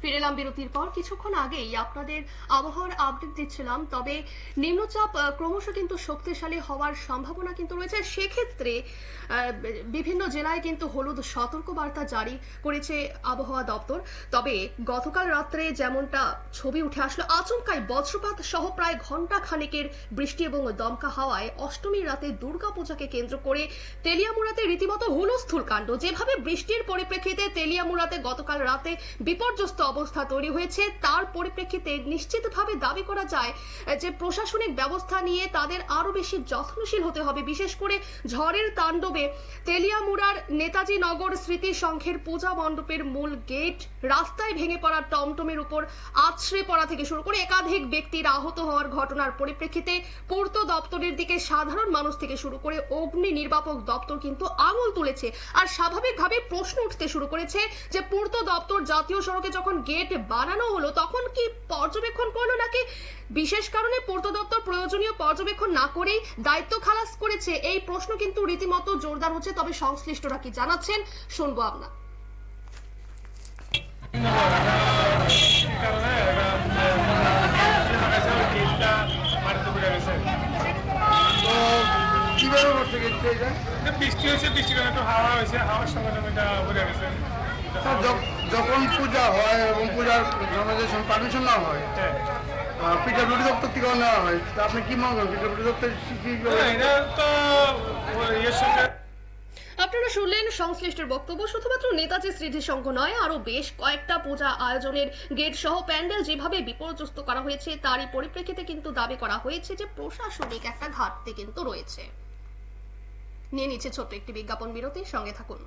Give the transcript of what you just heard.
ফিরে এলাম বিরতির পর। কিছুক্ষণ আগেই আপনাদের আবহাওয়ার আপডেট দিচ্ছিলাম, তবে নিম্নচাপ ক্রমশ কিন্তু শক্তিশালী হওয়ার সম্ভাবনা কিন্তু রয়েছে। সেক্ষেত্রে বিভিন্ন জেলায় কিন্তু হলুদ সতর্কবার্তা জারি করেছে আবহাওয়া দপ্তর। তবে গতকাল রাত্রে যেমনটা ছবি উঠে আসলো, আচমকাই বজ্রপাত সহ প্রায় ঘণ্টা খানেকের বৃষ্টি এবং দমকা হাওয়ায় অষ্টমীর রাতে দুর্গাপূজাকে কেন্দ্র করে তেলিয়ামুড়াতে রীতিমতো হুলস্থুল কাণ্ড। যেভাবে বৃষ্টির পরিপ্রেক্ষিতে তেলিয়ামুড়াতে গতকাল রাতে বিপর্যস্ত অবস্থা তৈরি হয়েছে। তার পরিপ্রেক্ষিতে নিশ্চিতভাবে দাবি করা যায় যে প্রশাসনিক ব্যবস্থা নিয়ে তাদের আরও বেশি যত্নশীল হতে হবে। বিশেষ করে ঝড়ের তাণ্ডবে তেলিয়ামুড়ার নেতাজি নগর স্মৃতি সংঘের পূজা মণ্ডপের মূল গেট রাস্তায় ভেঙে পড়া টমটমের উপর আছড়ে পড়া থেকে শুরু করে একাধিক ব্যক্তির আহত হওয়ার ঘটনার পরিপ্রেক্ষিতে পূর্ত দপ্তরের দিকে সাধারণ মানুষ থেকে শুরু করে অগ্নি নির্বাপক দপ্তর কিন্তু আঙুল তুলেছে। আর স্বাভাবিকভাবে প্রশ্ন উঠতে শুরু করেছে যে পূর্ত দপ্তর জাতীয় সড়কে যখন গেট বানানো হলো তখন কি পর্যবেক্ষণ করল নাকি? বিশেষ কারণে পূর্ত দপ্তর প্রয়োজনীয় পর্যবেক্ষণ না করেই দায়িত্ব খালাস করেছে। এই প্রশ্ন কিন্তু রীতিমতো জোরদার হচ্ছে তবে সংশ্লিষ্টরা কি জানাচ্ছেন শুনব আমরা। কীভাবে গেছে এটা? বৃষ্টি হয়েছে বৃষ্টির কারণে একটু হাওয়া হয়েছে হাওয়ার সঙ্গে সঙ্গে এটা পড়ে গেছে। যখন পূজা হয় এবং পূজার অর্গানাইজেশন পারমিশন না হয় হ্যাঁ। পিডাব্লিউডি দপ্তর থেকে নেওয়া হয় তা আপনি কি মনে করেন পিডাব্লিউডি দপ্তর কি- এটা তো আপনারা শুনলেন সংশ্লিষ্টের বক্তব্য শুধুমাত্র নেতাজি স্মৃতি সংঘ নয় আরও বেশ কয়েকটা পূজা আয়োজনের গেট সহ প্যান্ডেল যেভাবে বিপর্যস্ত করা হয়েছে তারই পরিপ্রেক্ষিতে কিন্তু দাবি করা হয়েছে যে প্রশাসনিক একটা ঘাটতি কিন্তু রয়েছে। নিয়ে নিচ্ছে ছোট্ট একটি বিজ্ঞাপন বিরতির সঙ্গে থাকুন।